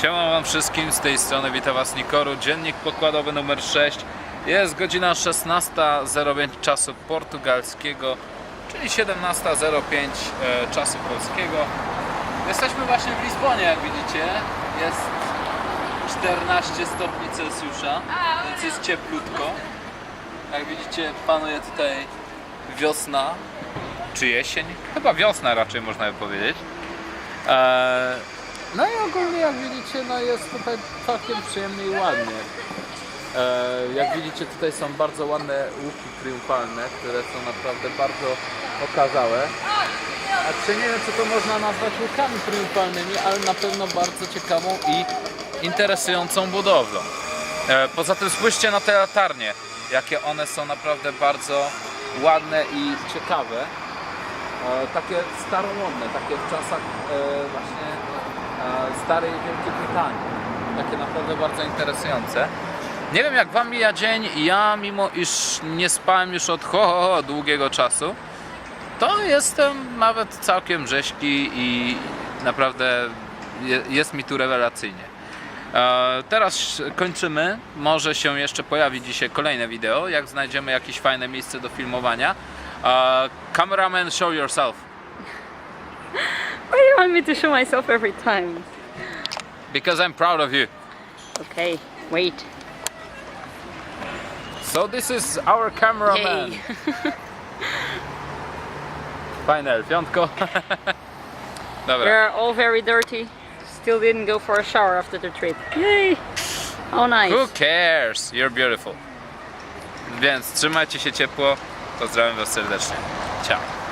Siema wam wszystkim, z tej strony witam was Nikoru, dziennik pokładowy numer 6 Jest godzina 16.05 czasu portugalskiego, czyli 17.05 e, czasu polskiego. Jesteśmy właśnie w Lizbonie, jak widzicie, jest 14 stopni Celsjusza, więc jest cieplutko. Jak widzicie panuje tutaj wiosna, czy jesień? Chyba wiosna raczej można by powiedzieć. Eee, no i ogólnie jak widzicie, no jest tutaj całkiem przyjemnie i ładnie. Eee, jak widzicie tutaj są bardzo ładne łuki triumfalne, które są naprawdę bardzo okazałe. A czy nie wiem czy to można nazwać łukami triumfalnymi, ale na pewno bardzo ciekawą i interesującą budowlą. Eee, poza tym spójrzcie na te latarnie, jakie one są naprawdę bardzo ładne i ciekawe. E, takie staromodne, takie w czasach e, właśnie e, starej Wielkiej Brytanii. Takie naprawdę bardzo interesujące. Nie wiem jak wam mija dzień, ja mimo iż nie spałem już od ho, ho, ho długiego czasu, to jestem nawet całkiem rzeźki i naprawdę je, jest mi tu rewelacyjnie. E, teraz kończymy. Może się jeszcze pojawi dzisiaj kolejne wideo, jak znajdziemy jakieś fajne miejsce do filmowania. E, cameraman, show yourself. Why do you want me to show myself every time? Because I'm proud of you. Okay, wait. So this is our cameraman. Fajne elfiątko. Dobra. We're all very dirty. Still didn't go for a shower after the trip. Yay! Oh, nice. Who cares? You're beautiful. Więc trzymajcie się ciepło. Pozdrawiam was serdecznie. Ciao.